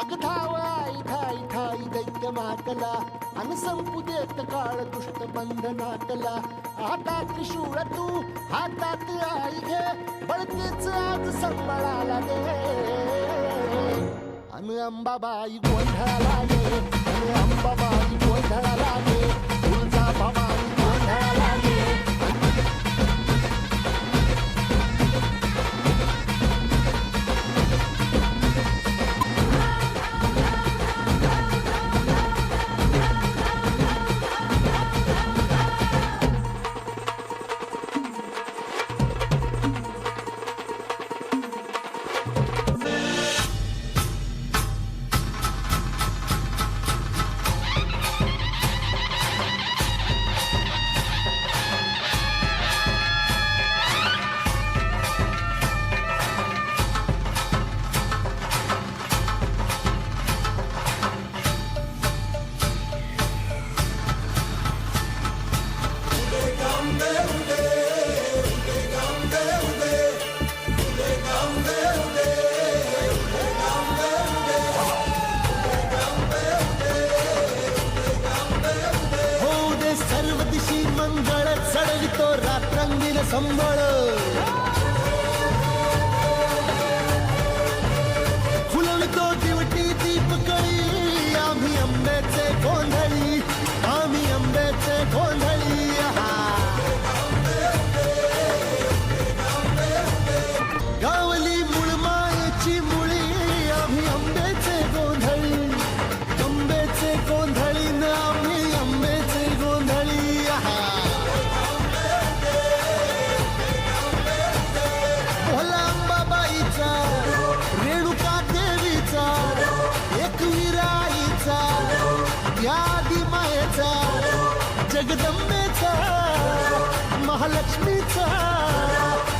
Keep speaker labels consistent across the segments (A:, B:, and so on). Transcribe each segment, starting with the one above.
A: वेग धाव आई धाई दैत्य मातला. अन संपू देत काळ दुष्ट बंधनातला आता त्रिशूळ तू हातात आई घे. बळतेच आज संबळाला दे. अन अंबाबाई गोंधळाला गे अन अंबाबाई गोंधळाला चढवितो रात्रंगीन संबळ. फुलवितो दिवटी दीपकळी. आम्ही आंब्याचे गोंधळी. आम्ही आंब्याचे गोंधळी. यादी मायेचा जगदंबेचा महालक्ष्मीचा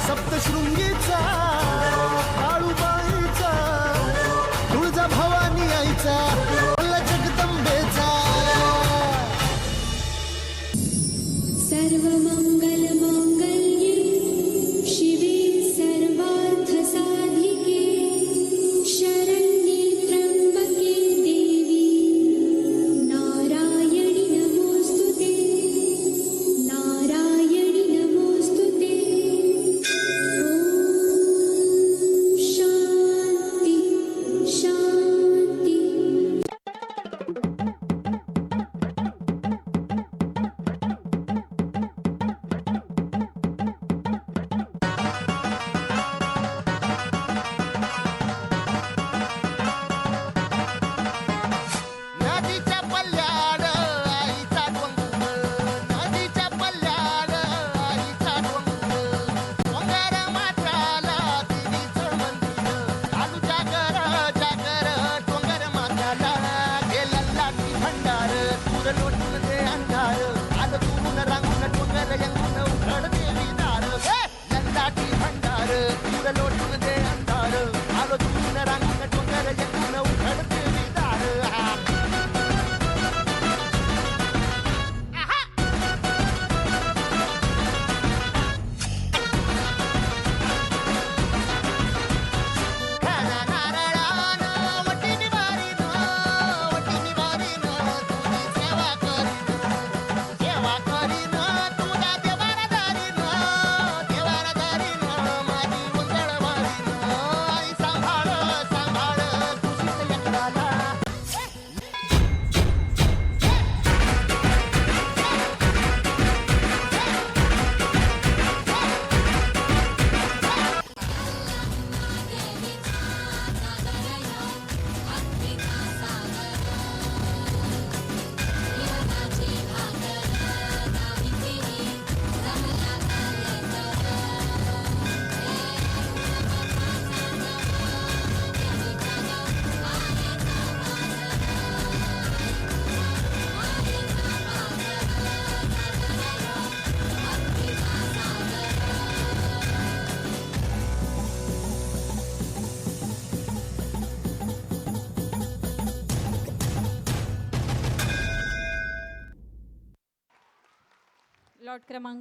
A: सप्तशृंगीचा काळूबाईचा तुळजा भवानी आईचा जगदंबेचा. सर्व मंगल the Lord the
B: लॉट क्रमांक